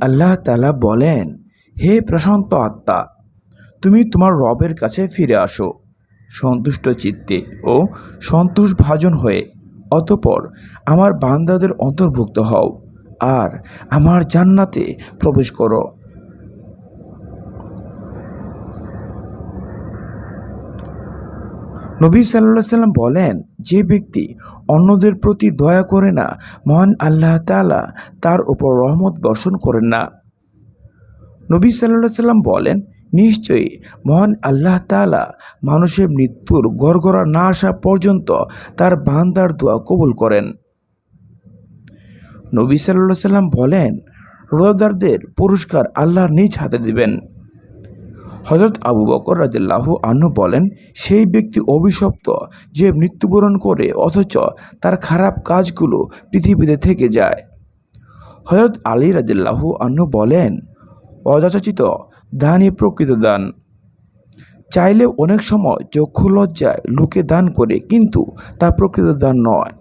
আল্লাহ তালা বলেন, হে প্রশান্ত আত্মা, তুমি তোমার রবের কাছে ফিরে আসো। সন্তুষ্ট চিত্তে ও সন্তোষ ভাজন হয়ে, অতপর আমার বান্দাদের অন্তর্ভুক্ত হও আর আমার জান্নাতে প্রবেশ করো। নবী সাল্লাহ সাল্লাম বলেন, যে ব্যক্তি অন্যদের প্রতি দয়া করে না, মহান আল্লাহ তাআলা তার উপর রহমত বর্ষণ করেন না। নবী সাল্লাহ সাল্লাম বলেন, নিশ্চয়ই মহান আল্লাহ তাআলা মানুষের মৃত্যুর গড়গড়া না আসা পর্যন্ত তার বান্দার দোয়া কবুল করেন। নবী সাল্লাহ সাল্লাম বলেন, রোজাদারদের পুরস্কার আল্লাহর নিজ হাতে দিবেন। হজরত আবু বকর রাজিল্লাহু আনহু বলেন, সেই ব্যক্তি অভিশপ্ত যে মৃত্যুবরণ করে, অথচ তার খারাপ কাজগুলো পৃথিবীতে থেকে যায়। হজরত আলী রাজিল্লাহু আনহু বলেন, অযাচিত দানই প্রকৃত দান। চাইলে অনেক সময় চক্ষু লজ্জায় লোকে দান করে, কিন্তু তা প্রকৃত দান নয়।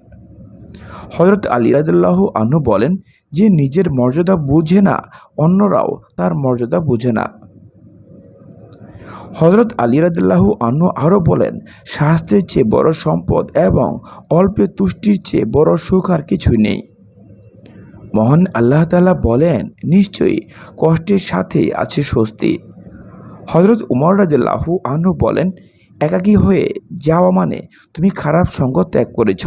হজরত আলী রাদিল্লাহু আনহু বলেন, যে নিজের মর্যাদা বুঝে না, অন্যরাও তার মর্যাদা বুঝে না। হজরত আলী রাদিল্লাহু আনহু আরও বলেন শাস্ত্রের চেয়ে বড় সম্পদ এবং অল্পে তুষ্টির চেয়ে বড় সুখ আর কিছুই নেই। মহান আল্লাহ তালা বলেন, নিশ্চয়ই কষ্টের সাথে আছে স্বস্তি। হজরত উমর রাদিল্লাহু আনহু বলেন, একাকী হয়ে যাওয়া মানে তুমি খারাপ সঙ্গ ত্যাগ করেছ।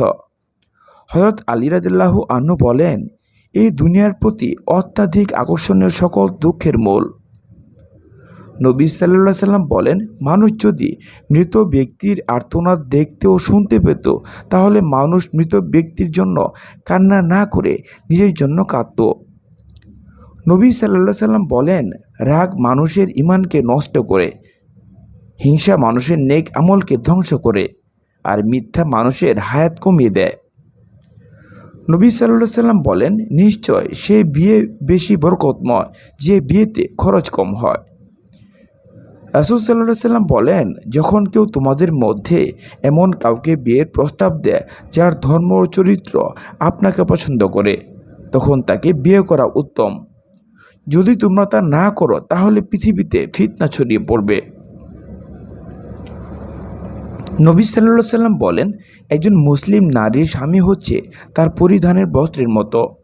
হজরত আলী রাদিল্লাহু আনহু বলেন, এই দুনিয়ার প্রতি অত্যাধিক আকর্ষণীয় সকল দুঃখের মূল। নবী সাল্লাহ সাল্লাম বলেন, মানুষ যদি মৃত ব্যক্তির আর্তনাদ দেখতে ও শুনতে পেত, তাহলে মানুষ মৃত ব্যক্তির জন্য কান্না না করে নিজের জন্য কাঁদত। নবী সাল্লাহ সাল্লাম বলেন, রাগ মানুষের ইমানকে নষ্ট করে, হিংসা মানুষের নেক আমলকে ধ্বংস করে, আর মিথ্যা মানুষের হায়াত কমিয়ে দেয়। নবী সাল্লাহ সাল্লাম বলেন, নিশ্চয় সে বিয়ে বেশি বরকতময়, যে বিয়েতে খরচ কম হয়। রাসুল সাল্লাহ সাল্লাম বলেন, যখন কেউ তোমাদের মধ্যে এমন কাউকে বিয়ের প্রস্তাব দেয়, যার ধর্ম ও চরিত্র আপনাকে পছন্দ করে, তখন তাকে বিয়ে করা উত্তম। যদি তোমরা তা না করো, তাহলে পৃথিবীতে ফিতনা ছড়িয়ে পড়বে। নবী সাল্লাহ সাল্লাম বলেন, একজন মুসলিম নারীর স্বামী হচ্ছে তার পরিধানের বস্ত্রের মতো।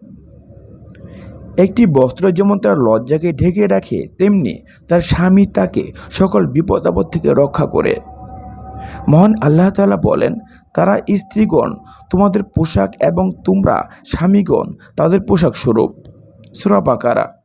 একটি বস্ত্র যেমন তার লজ্জাকে ঢেকে রাখে, তেমনি তার স্বামী তাকে সকল বিপদ আপদ থেকে রক্ষা করে। মহান আল্লাহ তালা বলেন, তারা স্ত্রীগণ, তোমাদের পোশাক এবং তোমরা স্বামীগণ, তাদের পোশাক স্বরূপ। সুরা বাকারা।